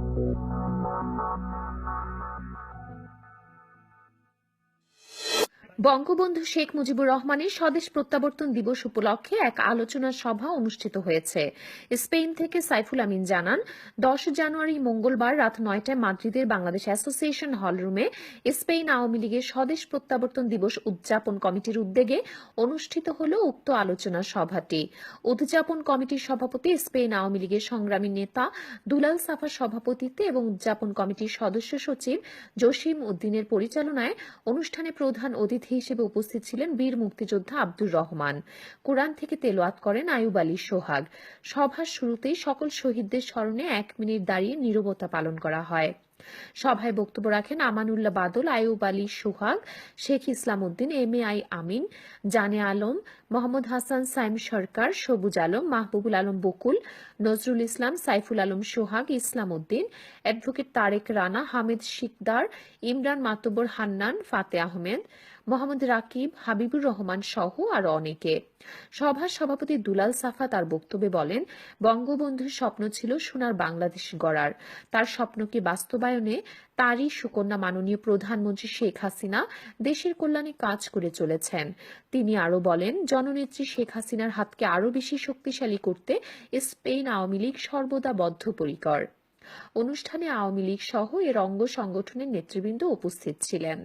Thank you. Bangabandhu Sheikh Mujibur রহমানের স্বদেশ প্রত্যাবর্তন দিবস উপলক্ষে এক আলোচনা সভা অনুষ্ঠিত হয়েছে। স্পেন থেকে সাইফুল আমিন জানান, দশ জানুয়ারি মঙ্গলবার রাত নয়টায় মাদ্রিদের বাংলাদেশ অ্যাসোসিয়েশন হলরুমে স্পেন আওয়ামী লীগের স্বদেশ প্রত্যাবর্তন দিবস উদযাপন কমিটির উদ্যোগে অনুষ্ঠিত হল উক্ত আলোচনা সভাটি। উদযাপন কমিটির সভাপতি স্পেন আওয়ামী লীগের সংগ্রামী নেতা দুলাল সাফার সভাপতিত্বে এবং উদযাপন কমিটির সদস্য সচিব জসিম উদ্দিনের পরিচালনায় অনুষ্ঠানে প্রধান অতিথি হিসেবে উপস্থিত ছিলেন বীর মুক্তিযোদ্ধা আব্দুর রহমান। কোরআন থেকে তেলোয়াত করেন আয়ুব আলী সোহাগ। সভার শুরুতেই সকল শহীদদের স্মরণে এক মিনিট দাঁড়িয়ে নীরবতা পালন করা হয়। সভায় বক্তব্য রাখেন Amanullah Badal Ayub Ali Sohag, Sheikh Islam Uddin M I Amin, Jane Alam, Mohammad Hasan, Saim Sarkar, Sabuj Alam, Mahbubul Alam Bakul, Nazrul Islam, Saiful Alam Sohag Islam Uddin advocate Tarek Rana, Hamid Sikder, Imran Matbar Hannan, Fateh Ahmed, Mohammad Rakib, Habibur Rahman সহ আরও অনেকে। সভার সভাপতি দুলাল সাফা তার বক্তব্যে বলেন, বঙ্গবন্ধুর স্বপ্ন ছিল সোনার বাংলাদেশ গড়ার। তার স্বপ্নকে বাস্তবায়নে রূপায়ণে তারই সুকন্যা মাননীয় প্রধানমন্ত্রী শেখ হাসিনা দেশের কল্যাণে কাজ করে চলেছেন তিনি আরও বলেন, জননেত্রী শেখ হাসিনার হাতকে আরও বেশি শক্তিশালী করতে স্পেন আওয়ামী লীগ সর্বদা বদ্ধপরিকর অনুষ্ঠানে আওয়ামী লীগ সহ এর অঙ্গ সংগঠনের নেতৃবৃন্দ উপস্থিত ছিলেন